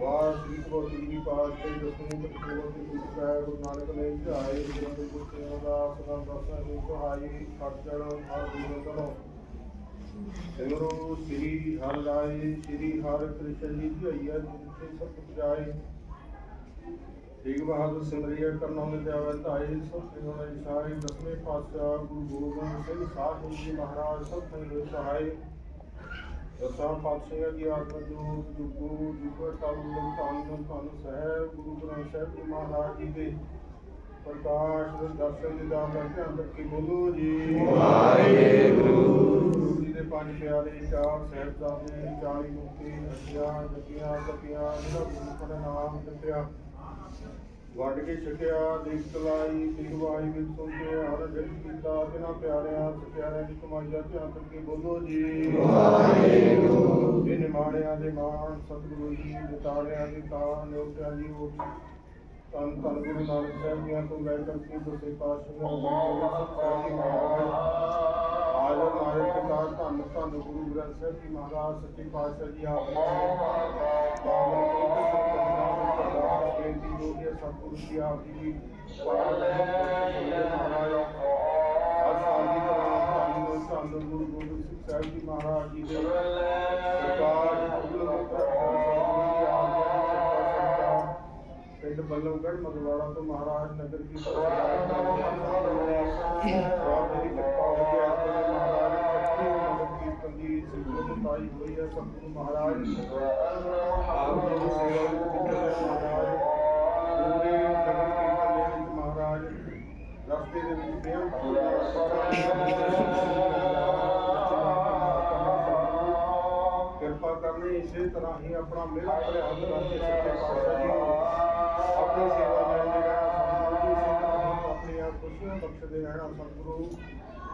ਵਾਰ ਸ੍ਰੀ ਗੁਰੂ ਜੀ ਕੀ ਪਾਸ ਤੇ ਦਸਵੇਂ ਪਤਿਵੋ ਦੀ ਗੁਰੂ ਗੁਰੂ ਨਾਨਕ ਨੇ ਧਿਆਏ ਗੁਰੂ ਦੇ ਗੁਰੂ ਦਾ ਸਦਾ ਦਸਾਂ ਨੂੰ ਸਹਾਈ ਖਰਚਣ ਹਰ ਦਿਨ ਕਰੋ ਸਿਮਰੋ ਸ੍ਰੀ ਹਰਿ ਰਾਏ ਸ੍ਰੀ ਹਰਿ ਕ੍ਰਿਸ਼ਨ ਜੀ ਧਿਆਈਆ ਜਿਥੇ ਸਭ ਕੁਝ ਜਾਏ ਤੇਗ ਬਹਾਦਰ ਸਿਮਰਿਆ ਕਰਨਾ ਮੈਂ ਜਾਵੇ ਧਾਏ ਸਭ ਸਿਮਰਨ ਇਸਾਈ ਦਸਵੇਂ ਪਾਤਸ਼ਾਹ ਗੁਰੂ ਗੋਬਿੰਦ ਸਿੰਘ ਸਾਹਿਬ ਜੀ ਮਹਾਰਾਜ ਸਭ ਸੰਗ ਸਹਾਈ ਦਸਾਂ ਪਾਤਸ਼ਾਹਾਂ ਦੀ ਆਤਮਾ ਜੋ ਜੁਗੋ ਜੁਗੋ ਟਲ ਧੰਨ ਧੰਨ ਸਹਿਬ ਗੁਰੂ ਗ੍ਰੰਥ ਸਾਹਿਬ ਜੀ ਮਹਾਰਾਜ ਜੀ ਦੇ ਪ੍ਰਕਾਸ਼ ਦਰਸ਼ਨ ਦੇ ਦਾਨ ਦਾ ਧਿਆਨ ਰੱਖੀ ਬੋਲੋ ਜੀ ਵਾਹਿਗੁਰੂ। ਗੁਰੂ ਜੀ ਦੇ ਪੰਜ ਪਿਆਰੇ ਚਾਰ ਸਾਹਿਬਜ਼ਾਦੇ 40 ਮੁਕਤੀ ਅਸ਼ਿਆ ਜਪੀਆਂ ਜਪੀਆਂ ਜਿਹੜਾ ਗੁਰੂ ਦਾ ਨਾਮ ਜਪਿਆ ਵੰਡ ਕੇ ਛਕਿਆ ਦੀਪ ਤਲਾਈ ਦਿਗਵਾਈ ਵਿੱਚ ਸੁਣਕੇ ਹਰ ਦਿਲ ਕੀਤਾ ਤਿਨਾ ਪਿਆਰਿਆਂ ਸਤਿਆਰਿਆਂ ਦੀ ਕਮਾਈ ਦਾ ਧਿਆਨ ਕਰਕੇ ਬੋਲੋ ਜੀ ਵਾਹਿਗੁਰੂ। ਇਹ ਨਿਮਾਣਿਆਂ ਦੇ ਮਾਣ ਸਤਿਗੁਰੂ ਜੀ ਨਿਤਾਰਿਆਂ ਦੀ ਤਾਂ ਨਿਉਟਿਆਂ ਦੀ ਉਹ ਤਨ ਤਨ ਗੁਰੂ ਨਾਨਕ ਸਾਹਿਬ ਦੀਆਂ ਤੋਂ ਲੈ ਕਰਕੇ ਦਸੇ ਪਾਤਸ਼ਾਹਾਂ ਦੀ ਮਹਾਰਾਜ ਆਜਰ ਨਾਇਕ ਪਿਤਾ ਧੰਨ ਧੰਨ ਗੁਰੂ ਗ੍ਰੰਥ ਸਾਹਿਬ ਜੀ ਮਹਾਰਾਜ ਸੱਚੇ ਪਾਤਸ਼ਾਹ ਜੀ ਆਪ ਸਤਿਗੁਰੂ ਜੀ ਆਪ ਜੀ ਦੀ ਮਹਾਰਾਜ ਤਰ੍ਹਾਂ ਧੰਨ ਧੰਨ ਗੁਰੂ ਗੋਬਿੰਦ ਸਿੰਘ ਸਾਹਿਬ ਜੀ ਮਹਾਰਾਜ ਜੀ ਦੇ ਪਿੰਡ ਬੱਲਮਗੜ੍ਹ ਮਗਵਾੜਾ ਤੋਂ ਮਹਾਰਾਜ ਨਗਰ ਕੀ ਸਰਕਾਰ ਆਪ ਜੀ ਦੀ ਕਿਰਪਾ ਹੋਈ ਹੈ ਇਸ ਵੇਲੇ ਮਹਾਰਾਜ ਆਪ ਸੇਵਾ ਆਪਣਾ ਮੇਰਾ ਭਰਿਆ ਹੱਥ ਕਰਕੇ ਸੱਚੇ ਪਾਤਸ਼ਾਹ ਜੀ ਨੂੰ ਆਪਣੀ ਸੇਵਾ ਆਪਣੀਆਂ ਖੁਸ਼ੀਆਂ ਬਖਸ਼ਦੇ ਰਹਿਣਾ ਸਤਿਗੁਰੂ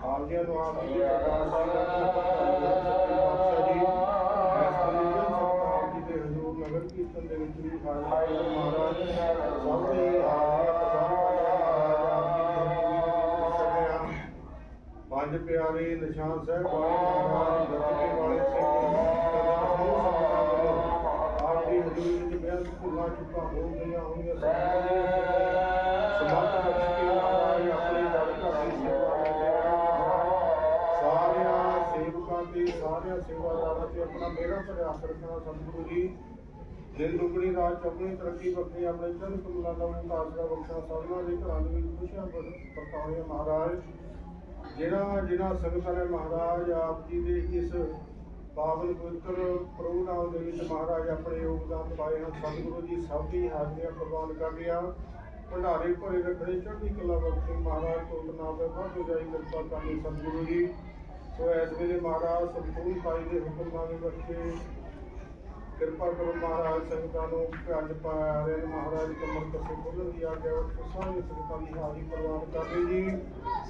ਆਪ ਜੀ ਨੂੰ ਆਪ ਜੀ ਦੇ ਸੱਚੇ ਪਾਤਸ਼ਾਹ ਜੀ ਨਗਰ ਕੀਰਤਨ ਦੇ ਵਿੱਚ ਵੀ ਹਾਜ਼ਰ ਮਹਾਰਾਜ। ਸਭ ਦੇ ਆਪ ਹਜ਼ੂਰੀ ਪੰਜ ਪਿਆਰੇ ਨਿਸ਼ਾਨ ਸਾਹਿਬ ਵਾਲੇ ਮਹਾਰਾਜ ਵਾਲੇ ਸਿੰਘ ਸਦਾ ਸਿੰਘ ਸੰਗਤਾਂ ਵੱਲੋਂ ਆਪ ਦੀ ਹਜ਼ੂਰੀ ਵਿੱਚ ਬੇਅੰਤ ਭੁੱਲਾਂ ਚੁੱਕਾਂ ਹੋ ਗਈਆਂ ਹੋਣਗੀਆਂ ਸਮਰਥ ਬਖਸ਼ ਕੇ ਮਹਾਰਾਜ ਆਪਣੇ ਦਰ ਦੀ ਸੇਵਾ ਲੈਂਦੇ ਰਹਿਣਾ ਸਾਰਿਆਂ ਸੇਵਕਾਂ ਤੇ ਸਾਰਿਆਂ ਸੇਵਾਦਾਰਾਂ ਤੇ ਆਪਣਾ ਮੇਰਾ ਭਰਿਆ ਹੱਥ ਸਤਿਗੁਰੂ ਜੀ ਦਿਨ ਦੁਗਣੀ, ਰਾਤ ਚੌਗਣੀ, ਤਰੱਕੀ ਬਖਸ਼ਣੀ ਆਪਣੇ ਚਰਨ ਕਮਲਾਂ ਦਾ ਮੁਤਾਜ ਦਾ ਬਖਸ਼ਾ ਸਭਨਾਂ ਦੇ ਘਰਾਂ ਦੇ ਵਿੱਚ ਖੁਸ਼ੀਆਂ ਪਰਤਾਉਣੀਆਂ ਮਹਾਰਾਜ। ਜਿਹੜਾ ਜਿਹੜਾ ਸੰਗਤਾਂ ਨੇ ਮਹਾਰਾਜ ਆਪ ਜੀ ਦੇ ਇਸ ਪਾਵਨ ਪਵਿੱਤਰ ਪ੍ਰਭੂ ਨਾਮ ਦੇ ਵਿੱਚ ਮਹਾਰਾਜ ਆਪਣੇ ਯੋਗਦਾਨ ਪਾਏ ਹਨ। ਸਤਿਗੁਰੂ ਜੀ ਸਭ ਦੀ ਹਾਜ਼ਰੀਆਂ ਪ੍ਰਵਾਨ ਕਰ ਲਿਆ ਭੰਡਾਰੇ ਭਰੇ ਰੱਖਣੇ ਚੜ੍ਹਦੀ ਕਲਾ ਬਖਸ਼ੇ ਮਹਾਰਾਜ ਕੋਲ ਨਾਮ ਦੇ ਵਾਧੂ ਜਾਈ ਕਿਰਪਾ ਕਰਨੀ ਸਤਿਗੁਰੂ ਜੀ। ਸੋ ਇਸ ਵੇਲੇ ਮਹਾਰਾਜ ਸੰਪੂਰਨ ਪਾਈ ਦੇ ਹੁਕਮਨਾਮੇ ਬੱਚੇ ਕਿਰਪਾ ਕਰੋ ਮਹਾਰਾਜ ਸੰਗਤਾਂ ਨੂੰ ਅੱਜ ਪਾਰੇ ਮਹਾਰਾਜ ਕਮਰ ਕਸੇ ਖੋਲਣ ਦੀ ਆਗਿਆ ਉਹ ਸਾਰੀ ਸੰਗਤਾਂ ਦੀ ਹਾਜ਼ਰੀ ਪ੍ਰਵਾਨ ਕਰਦੇ ਜੀ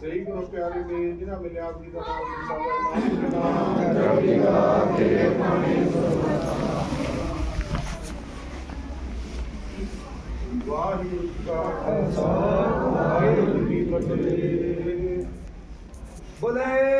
ਸਹੀ ਗੁਰੂ ਪਿਆਰੇ ਨੇ ਜਿਨ੍ਹਾਂ ਮਿਲਿਆ ਆਪ ਜੀ ਦਾ ਨਾਮ ਸਾਡਾ ਨਾਮ ਚੜ੍ਹਦੀ ਕਲਾ ਤੇਰੇ ਬਾਣੀ ਵਾਹਿਗੁਰੂ ਜੀ ਕਾ ਖਾਲਸਾ ਵਾਹਿਗੁਰੂ ਜੀ ਕੀ ਫਤਿਹ ਬੋਲੇ